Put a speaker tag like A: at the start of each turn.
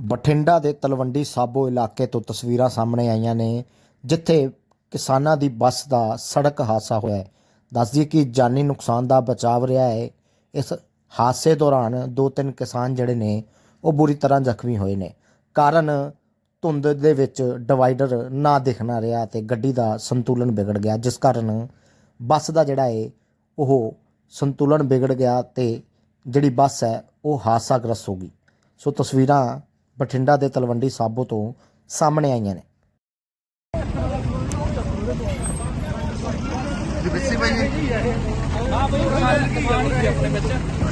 A: ਬਠਿੰਡਾ ਦੇ ਤਲਵੰਡੀ ਸਾਬੋ ਇਲਾਕੇ ਤੋਂ ਤਸਵੀਰਾਂ ਸਾਹਮਣੇ ਆਈਆਂ ਨੇ, ਜਿੱਥੇ ਕਿਸਾਨਾਂ ਦੀ ਬੱਸ ਦਾ ਸੜਕ ਹਾਦਸਾ ਹੋਇਆ ਹੈ। ਦੱਸ ਦਈਏ ਕਿ ਜਾਨੀ ਨੁਕਸਾਨ ਦਾ ਬਚਾਵ ਰਿਹਾ ਹੈ। ਇਸ ਹਾਦਸੇ ਦੌਰਾਨ ਦੋ ਤਿੰਨ ਕਿਸਾਨ ਜਿਹੜੇ ਨੇ, ਉਹ ਬੁਰੀ ਤਰ੍ਹਾਂ ਜ਼ਖਮੀ ਹੋਏ ਨੇ। ਕਾਰਨ ਧੁੰਦ ਦੇ ਵਿੱਚ ਡਿਵਾਈਡਰ ਨਾ ਦਿਖਣਾ ਰਿਹਾ ਤੇ ਗੱਡੀ ਦਾ ਸੰਤੁਲਨ ਵਿਗੜ ਗਿਆ, ਜਿਸ ਕਾਰਨ ਬੱਸ ਦਾ ਜਿਹੜਾ ਹੈ, ਉਹ ਸੰਤੁਲਨ ਵਿਗੜ ਗਿਆ ਤੇ ਜਿਹੜੀ ਬੱਸ ਹੈ, ਉਹ ਹਾਦਸਾਗ੍ਰਸਤ ਹੋ ਗਈ। ਸੋ ਤਸਵੀਰਾਂ ਬਠਿੰਡਾ ਦੇ ਤਲਵੰਡੀ ਸਾਬੋ ਤੋਂ ਸਾਹਮਣੇ ਆਈਆਂ ਨੇ।
B: ਜੀ ਬਿੱਸੀ ਭਾਈ ਜੀ।
C: ਹਾਂ ਹੀ ਆਪਣੇ ਵਿੱਚ